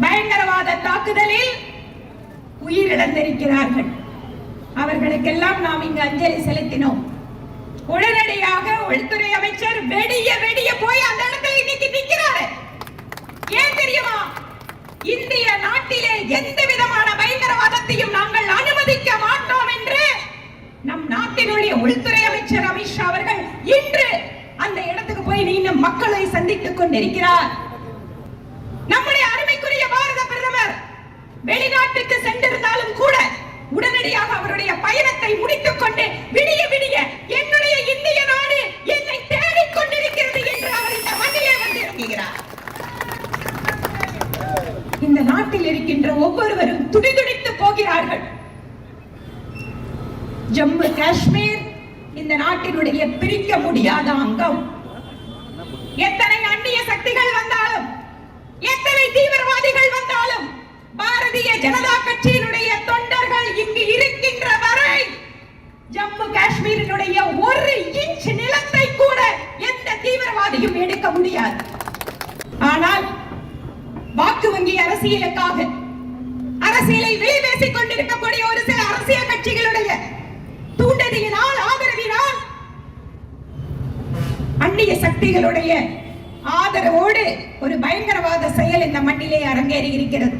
பயங்கரவாத தாக்குதலில் உயிரிழந்திருக்கிறார்கள். அவர்களுக்கெல்லாம் நாம் இங்கு அஞ்சலி செலுத்தினோம். உடனடியாக உள்துறை அமைச்சர் வெடிய வெடிய போய் அந்த இடத்துல இன்னைக்கு நிற்கிறாரு ஏன் தெரியுமா? இந்திய நாட்டிலே எந்த விதமான பயங்கரவாதத்தையும் நாங்கள் அனுமதிக்க மாட்டோம் என்று நம் நாட்டினுடைய உள்துறை அமைச்சர் அமித்ஷா அவர்கள் இன்று அந்த இடத்துக்கு போய் நின்று மக்களை சந்தித்துக் கொண்டிருக்கிறார். இந்த நாட்டில் இருக்கின்ற ஒவ்வொருவரும் துடிதுடித்து போகிறார்கள். ஜம்மு காஷ்மீர் இந்த நாட்டினுடைய பிரிக்க முடியாத அங்கம். எத்தனை அந்நிய சக்திகள் வந்தாலும் எத்தனை தீவிரவாதிகள் வந்தாலும் பாரதிய ஜனதா கட்சியினுடைய தொண்டர்கள் இங்கு இருக்கின்ற வரை ஜம்மு காஷ்மீரினுடைய ஒரு இன்ச் நிலத்தை கூட எந்த தீவிரவாதியும் எடுக்க முடியாது. வங்கி அரசியலுக்காக. அரசியலை விலை பேசிக் கொண்டிருக்கக்கூடிய ஒரு சில அரசியல் கட்சிகளுடைய தூண்டதியினால் ஆதரவினால் அந்நிய சக்திகளுடைய ஆதரவோடு ஒரு பயங்கரவாத செயல் இந்த மண்ணிலே அரங்கேறி இருக்கிறது